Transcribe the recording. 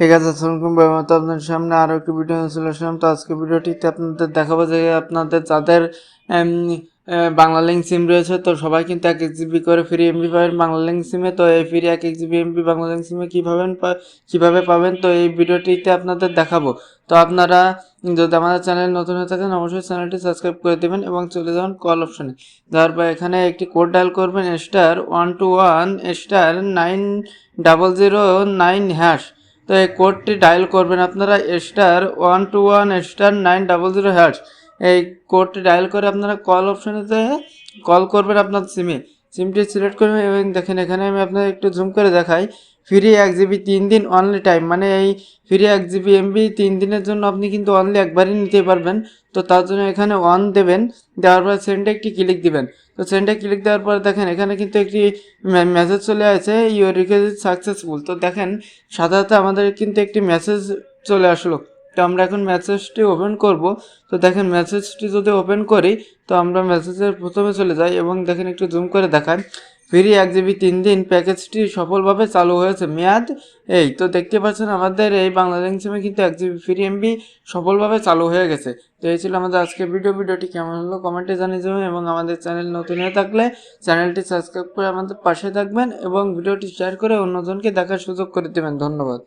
ঠিক আছে আসসালামাইকুম ভাই মতো আপনার সামনে আরও একটি ভিডিও চলে আসলাম। তো আজকে ভিডিওটিতে আপনাদের দেখাবো যে আপনাদের যাদের বাংলা লিঙ্ক সিম রয়েছে, তো সবাই কিন্তু এক এক জিবি করে ফ্রি এমবি পাবেন বাংলা লিঙ্ক সিমে তো এই ফ্রি এক এক জিবি এমবি বাংলা লিঙ্ক সিমে কীভাবে কীভাবে পাবেন, তো এই ভিডিওটিতে আপনাদের দেখাবো। তো আপনারা যদি আমাদের চ্যানেল নতুন হয়ে থাকেন, অবশ্যই চ্যানেলটি সাবস্ক্রাইব করে দেবেন এবং চলে যাবেন কল অপশনে যাওয়ার পর এখানে একটি কোড ডায়াল করবেন star one two one star nine double zero nine hash তো এই কোডটি ডায়াল করবেন আপনারা star one two one star nine double zero hash এই কোডটি ডায়াল করে আপনারা কল অপশনেতে কল করবেন আপনার সিমে সিমটি সিলেক্ট করবেন এবং দেখেন, এখানে আমি আপনাদের একটু জুম করে দেখাই। ফ্রি এক জিবি তিন দিন অনলি টাইম মানে এই ফ্রি এক জিবি এমবি তিন দিনের জন্য আপনি কিন্তু অনলি একবারই নিতে পারবেন। তো তার জন্য এখানে অন দেবেন। দেওয়ার পর সেন্ডে একটি ক্লিক দিবেন। তো সেন্ডে ক্লিক দেওয়ার পর দেখেন, এখানে কিন্তু একটি মেসেজ চলে আসে ইউর রিকোয়েস্ট সাকসেসফুল তো দেখেন, সাধারণত আমাদের কিন্তু একটি মেসেজ চলে আসলো। তো আমরা এখন মেসেজটি ওপেন করব। তো দেখেন মেসেজটি যদি ওপেন করি, তো আমরা মেসেজের প্রথমে চলে যাই এবং দেখেন একটু জুম করে দেখান ফ্রি এক জিবি তিন দিন প্যাকেজটি সফলভাবে চালু হয়েছে মেয়াদ এই। তো দেখতে পাচ্ছেন, আমাদের এই বাংলাদেশ সিমে কিন্তু এক জিবি ফ্রি এমবি সফলভাবে চালু হয়ে গেছে। তো এই ছিল আমাদের আজকের ভিডিও ভিডিওটি কেমন হলো কমেন্টে জানিয়ে যাবেন এবং আমাদের চ্যানেল নতুন হয়ে থাকলে চ্যানেলটি সাবস্ক্রাইব করে আমাদের পাশে থাকবেন এবং ভিডিওটি শেয়ার করে অন্যজনকে দেখার সুযোগ করে দেবেন। ধন্যবাদ।